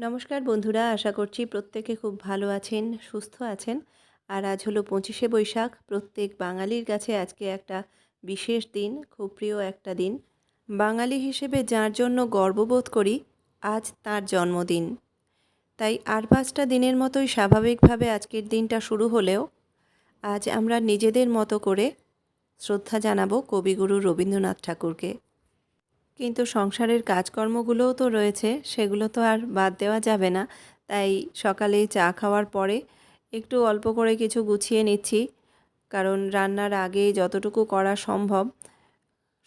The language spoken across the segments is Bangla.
নমস্কার বন্ধুরা, আশা করছি প্রত্যেকে খুব ভালো আছেন, সুস্থ আছেন। আর আজ হলো পঁচিশে বৈশাখ, প্রত্যেক বাঙালির কাছে আজকে একটা বিশেষ দিন, খুব প্রিয় একটা দিন। বাঙালি হিসেবে যার জন্য গর্ববোধ করি, আজ তার জন্মদিন। তাই আর পাঁচটা দিনের মতোই স্বাভাবিকভাবে আজকের দিনটা শুরু হলেও, আজ আমরা নিজেদের মতো করে শ্রদ্ধা জানাব কবিগুরু রবীন্দ্রনাথ ঠাকুরকে। কিন্তু সংসারের কাজকর্মগুলোও তো রয়েছে, সেগুলো তো আর বাদ দেওয়া যাবে না। তাই সকালে চা খাওয়ার পরে একটু অল্প করে কিছু গুছিয়ে নিচ্ছি, কারণ রান্নার আগে যতটুকু করা সম্ভব,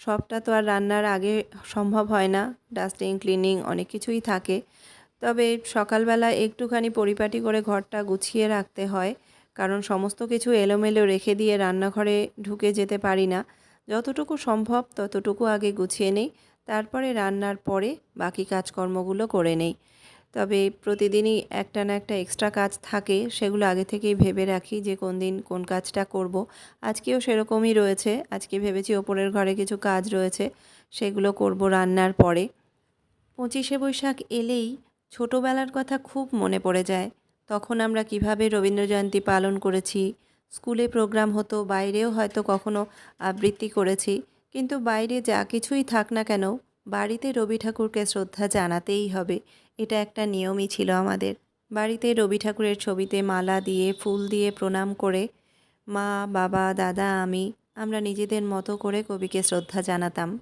সবটা তো আর রান্নার আগে সম্ভব হয় না। ডাস্টিং, ক্লিনিং অনেক কিছুই থাকে। তবে সকালবেলা একটুখানি পরিপাটি করে ঘরটা গুছিয়ে রাখতে হয়, কারণ সমস্ত কিছু এলোমেলো রেখে দিয়ে রান্নাঘরে ঢুকে যেতে পারি না। যতটুকু সম্ভব ততটুকু আগে গুছিয়ে নেই। তারপরে রান্নার পরে বাকি কাজকর্মগুলো করে নেই। তবে প্রতিদিনই একটা না একটা এক্সট্রা কাজ থাকে, সেগুলো আগে থেকেই ভেবে রাখি যে কোন দিন কোন কাজটা করব। আজকেও সেরকমই রয়েছে। আজকে ভেবেছি ওপরের ঘরে কিছু কাজ রয়েছে, সেগুলো করব রান্নার পরে। পঁচিশে বৈশাখ এলেই ছোটোবেলার কথা খুব মনে পড়ে যায়। তখন আমরা কীভাবে রবীন্দ্র জয়ন্তী পালন করেছি, স্কুলে প্রোগ্রাম হতো, বাইরেও হয়তো কখনো আবৃত্তি করেছি কিন্তু বাইরে যা কিছুই থাক না কেন, বাড়িতে রবি ঠাকুরকে শ্রদ্ধা জানাতেই হবে। এটা একটা নিয়মই ছিল আমাদের। বাড়িতে রবি ঠাকুরের ছবিতে মালা দিয়ে, ফুল দিয়ে প্রণাম করে, মা, বাবা, দাদা, আমি, আমরা নিজেদের মতো করে কবিকে শ্রদ্ধা জানাতাম।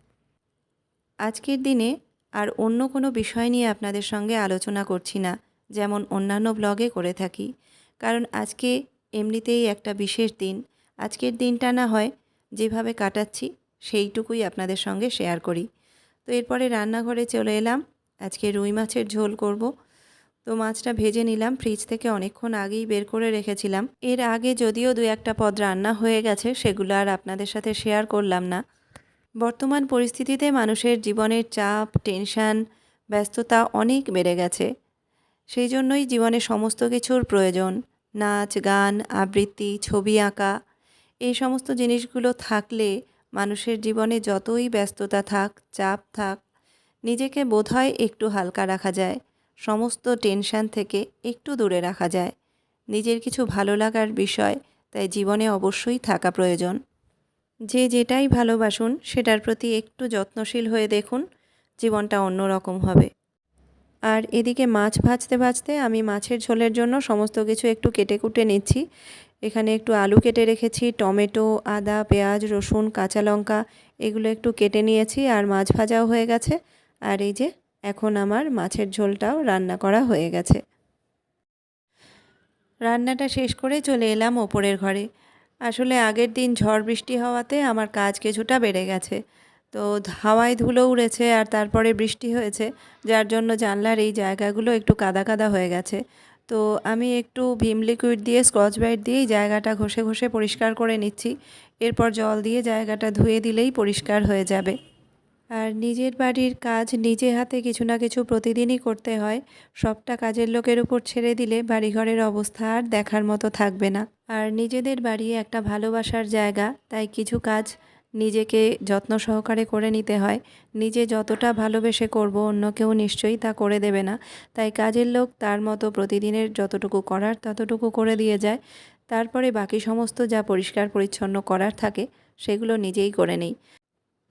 আজকের দিনে আর অন্য কোনো বিষয় নিয়ে আপনাদের সঙ্গে আলোচনা করছি না, যেমন অন্যান্য ব্লগে করে থাকি। কারণ আজকে এমনিতেই একটা বিশেষ দিন। আজকের দিনটা না হয় যেভাবে কাটাচ্ছি সেইটুকুই আপনাদের সঙ্গে শেয়ার করি। তো এরপরে রান্নাঘরে চলে এলাম। আজকে রুই মাছের ঝোল করব। তো মাছটা ভেজে নিলাম। ফ্রিজ থেকে অনেকক্ষণ আগেই বের করে রেখেছিলাম। এর আগে যদিও দু একটা পদ রান্না হয়ে গেছে, সেগুলো আর আপনাদের সাথে শেয়ার করলাম না। বর্তমান পরিস্থিতিতে মানুষের জীবনের চাপ, টেনশান, ব্যস্ততা অনেক বেড়ে গেছে। সেই জন্যই জীবনে সমস্ত কিছুর প্রয়োজন। নাচ, গান, আবৃত্তি, ছবি আঁকা, এই সমস্ত জিনিসগুলো থাকলে মানুষের জীবনে যতই ব্যস্ততা থাক, চাপ থাক, নিজেকে বোধহয় একটু হালকা রাখা যায়, সমস্ত টেনশান থেকে একটু দূরে রাখা যায়। নিজের কিছু ভালো লাগার বিষয়, তাই জীবনে অবশ্যই থাকা প্রয়োজন। যে যেটাই ভালোবাসুন, সেটার প্রতি একটু যত্নশীল হয়ে দেখুন, জীবনটা অন্যরকম হবে। আর এদিকে মাছ ভাজতে ভাজতে আমি মাছের ঝোলের জন্য সমস্ত কিছু একটু কেটে কুটে নিচ্ছি। এখানে একটু আলু কেটে রেখেছি, টমেটো, আদা, পেঁয়াজ, রসুন, কাঁচা লঙ্কা, এগুলো একটু কেটে নিয়েছি আর মাছ ভাজাও হয়ে গেছে। আর এই যে এখন আমার মাছের ঝোলটাও রান্না করা হয়ে গেছে। রান্নাটা শেষ করে চলে এলাম ওপরের ঘরে। আসলে আগের দিন ঝড় বৃষ্টি হওয়াতে আমার কাজ কিছুটা বেড়ে গেছে। তো হাওয়ায় ধুলো উড়েছে আর তারপরে বৃষ্টি হয়েছে, যার জন্য জানলার এই জায়গাগুলো একটু কাদা কাদা হয়ে গেছে। তো আমি একটু ভিম লিকুইড দিয়ে স্কচ ব্রাইট দিয়েই জায়গাটা ঘষে ঘষে পরিষ্কার করে নিচ্ছি। এরপর জল দিয়ে জায়গাটা ধুয়ে দিলেই পরিষ্কার হয়ে যাবে। আর নিজের বাড়ির কাজ নিজে হাতে কিছু না কিছু প্রতিদিনই করতে হয়। সবটা কাজের লোকের উপর ছেড়ে দিলে বাড়িঘরের অবস্থা আর দেখার মতো থাকবে না। আর নিজেদের বাড়ি একটা ভালোবাসার জায়গা, তাই কিছু কাজ নিজেকে যত্ন সহকারে করে নিতে হয়। নিজে যতটা ভালোবেসে করব, অন্য কেউ নিশ্চয়ই তা করে দেবে না। তাই কাজের লোক তার মতো প্রতিদিনের যতটুকু করার ততটুকু করে দিয়ে যায়। তারপরে বাকি সমস্ত যা পরিষ্কার পরিচ্ছন্ন করার থাকে, সেগুলো নিজেই করে নিই।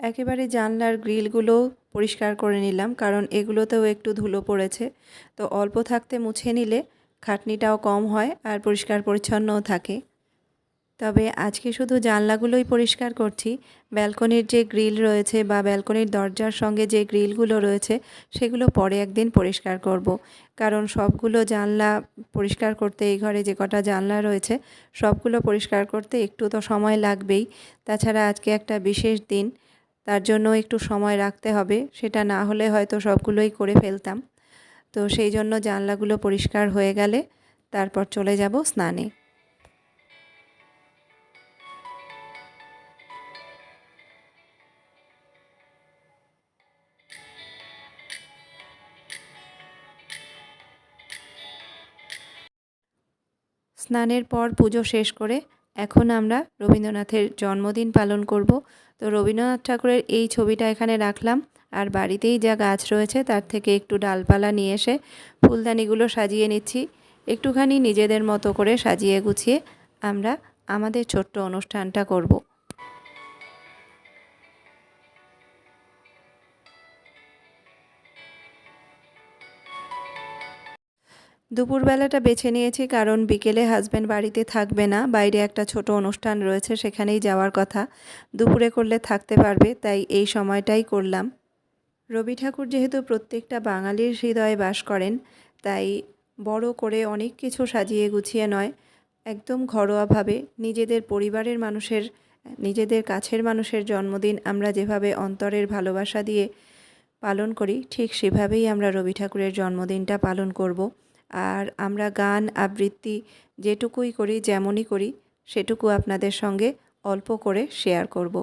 একেবারে জানলার গ্রিলগুলো পরিষ্কার করে নিলাম, কারণ এগুলোতেও একটু ধুলো পড়েছে। তো অল্প থাকতে মুছে নিলে খাটনিটাও কম হয় আর পরিষ্কার পরিচ্ছন্নও থাকে। তবে আজকে শুধু জানলাগুলোই পরিষ্কার করছি। ব্যালকনির যে গ্রিল রয়েছে বা ব্যালকনির দরজার সঙ্গে যে গ্রিলগুলো রয়েছে, সেগুলো পরে একদিন পরিষ্কার করব। কারণ সবগুলো জানলা পরিষ্কার করতে, এই ঘরে যে কটা জানলা রয়েছে, সবগুলো পরিষ্কার করতে একটু তো সময় লাগবেই। তাছাড়া আজকে একটা বিশেষ দিন, তার জন্য একটু সময় রাখতে হবে, সেটা না হলে হয়তো সবগুলোই করে ফেলতাম। তো সেই জন্য জানলাগুলো পরিষ্কার হয়ে গেলে, তারপর চলে যাব স্নানে। স্নানের পর পুজো শেষ করে এখন আমরা রবীন্দ্রনাথের জন্মদিন পালন করব। তো রবীন্দ্রনাথ ঠাকুরের এই ছবিটা এখানে রাখলাম। আর বাড়িতেই যা গাছ রয়েছে তার থেকে একটু ডালপালা নিয়ে এসে ফুলদানিগুলো সাজিয়ে নিচ্ছি। একটুখানি নিজেদের মতো করে সাজিয়ে গুছিয়ে আমরা আমাদের ছোট্ট অনুষ্ঠানটা করব। দুপুরবেলাটা বেছে নিয়েছি কারণ বিকেলে হাজব্যান্ড বাড়িতে থাকবে না, বাইরে একটা ছোট অনুষ্ঠান রয়েছে সেখানেই যাওয়ার কথা। দুপুরে করলে থাকতে পারবে, তাই এই সময়টাই করলাম। রবি ঠাকুর যেহেতু প্রত্যেকটা বাঙালির হৃদয়ে বাস করেন, তাই বড় করে অনেক কিছু সাজিয়ে গুছিয়ে নয়, একদম ঘরোয়াভাবে নিজেদের পরিবারের মানুষের, নিজেদের কাছের মানুষের জন্মদিন আমরা যেভাবে অন্তরের ভালোবাসা দিয়ে পালন করি, ঠিক সেভাবেই আমরা রবি ঠাকুরের জন্মদিনটা পালন করব। আর আমরা গান, আবৃত্তি যেটুকুই করি, যেমনই করি, সেটুকু আপনাদের সঙ্গে অল্প করে শেয়ার করব।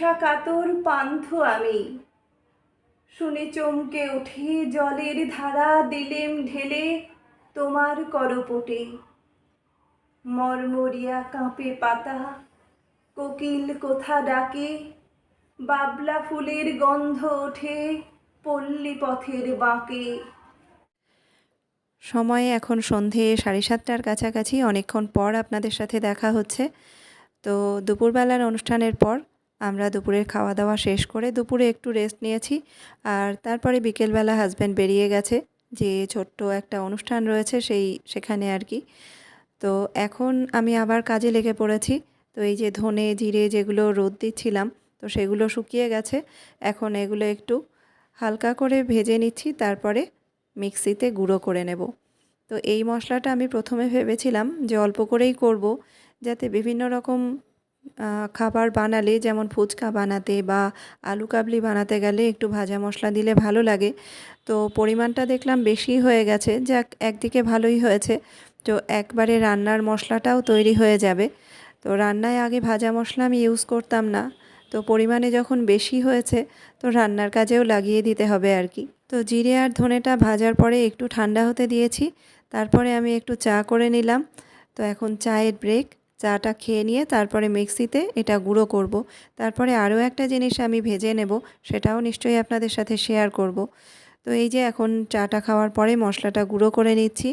তৃষা কাতর পান্থ আমি। শুনে চমকে উঠে জলের ধারা, দিলেম ঢেলে তোমার করপটে। মরমরিয়া কাঁপে পাতা, কোকিল কোথা ডাকে? বাবলা ফুলের গন্ধ ওঠে পল্লী পথের বাঁকে। সময়ে এখন সন্ধে সাড়ে সাতটার কাছাকাছি, অনেকক্ষণ পর আপনাদের সাথে দেখা হচ্ছে। তো দুপুরবেলার অনুষ্ঠানের পর আমরা দুপুরের খাওয়া দাওয়া শেষ করে দুপুরে একটু রেস্ট নিয়েছি। আর তারপরে বিকেলবেলা হাজব্যান্ড বেরিয়ে গেছে। যে ছোট্ট একটা অনুষ্ঠান রয়েছে সেই, সেখানে আর কি। তো এখন আমি আবার কাজে লেগে পড়েছি। তো এই যে ধনে, জিরে যেগুলো রোদ দিচ্ছিলাম, তো সেগুলো শুকিয়ে গেছে। এখন এগুলো একটু হালকা করে ভেজে নিচ্ছি, তারপরে মিক্সিতে গুঁড়ো করে নেব। তো এই মশলাটা আমি প্রথমে ভেবেছিলাম যে অল্প করেই করব, যাতে বিভিন্ন রকম খাবার বানালে, যেমন ফুচকা বানাতে বা আলু কাবলি বানাতে গেলে একটু ভাজা মশলা দিলে ভালো লাগে। তো পরিমাণটা দেখলাম বেশি হয়ে গেছে, যাক একদিকে ভালোই হয়েছে। তো একবারে রান্নার মশলাটাও তৈরি হয়ে যাবে। তো রান্নায় আগে ভাজা মশলা আমি ইউজ করতাম না। তো পরিমাণে যখন বেশি হয়েছে, তো রান্নার কাজেও লাগিয়ে দিতে হবে আর কি। তো জিরে আর ধনেটা ভাজার পরে একটু ঠান্ডা হতে দিয়েছি, তারপরে আমি একটু চা করে নিলাম। তো এখন চায়ের ব্রেক চাটা খেয়ে নিয়ে তারপরে মিক্সিতে এটা গুঁড়ো করব। তারপরে আরও একটা জিনিস আমি ভেজে নেব, সেটাও নিশ্চয়ই আপনাদের সাথে শেয়ার করব। তো এই যে এখন চাটা খাওয়ার পরে মশলাটা গুঁড়ো করে নিচ্ছি,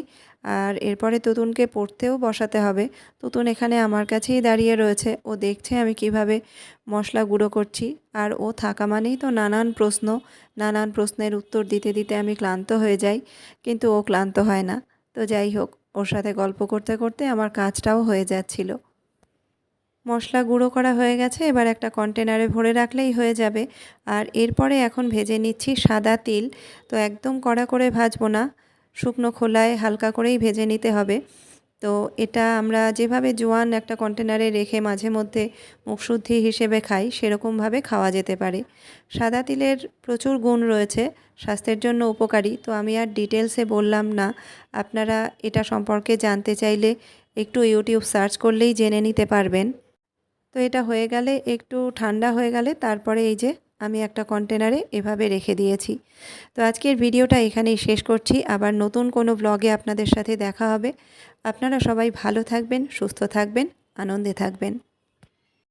আর এরপরে তুতুনকে পড়তেও বসাতে হবে তুতুন এখানে আমার কাছেই দাঁড়িয়ে রয়েছে, ও দেখছে আমি কীভাবে মশলা গুঁড়ো করছি, আর ও থাকা মানেই তো নানান প্রশ্ন, নানান প্রশ্নের উত্তর দিতে দিতে আমি ক্লান্ত হয়ে যাই, কিন্তু ও ক্লান্ত হয় না তো যাই হোক ওর সাথে গল্প করতে করতে আমার কাজটাও হয়ে যাচ্ছিল। মশলা গুঁড়ো করা হয়ে গেছে, এবার একটা কন্টেনারে ভরে রাখলেই হয়ে যাবে। আর এরপরে এখন ভেজে নিচ্ছি সাদা তিল। তো একদম কড়া করে ভাজবো না, শুকনো খোলায় হালকা করেই ভেজে নিতে হবে। তো এটা আমরা যেভাবে জোয়ান একটা কন্টেনারে রেখে মাঝে মধ্যে মুখশুদ্ধি হিসেবে খাই, সেরকমভাবে খাওয়া যেতে পারে। সাদা তিলের প্রচুর গুণ রয়েছে, স্বাস্থ্যের জন্য উপকারী। তো আমি আর ডিটেলসে বললাম না। আপনারা এটা সম্পর্কে জানতে চাইলে একটু ইউটিউব সার্চ করলেই জেনে নিতে পারবেন। তো এটা হয়ে গেলে, একটু ঠান্ডা হয়ে গেলে, তারপরে এই যে আমি একটা কন্টেনারে এভাবে রেখে দিয়েছি। তো আজকের ভিডিওটা এখানেই শেষ করছি। আবার নতুন কোনো ব্লগে আপনাদের সাথে দেখা হবে। আপনারা সবাই ভালো থাকবেন, সুস্থ থাকবেন, আনন্দে থাকবেন।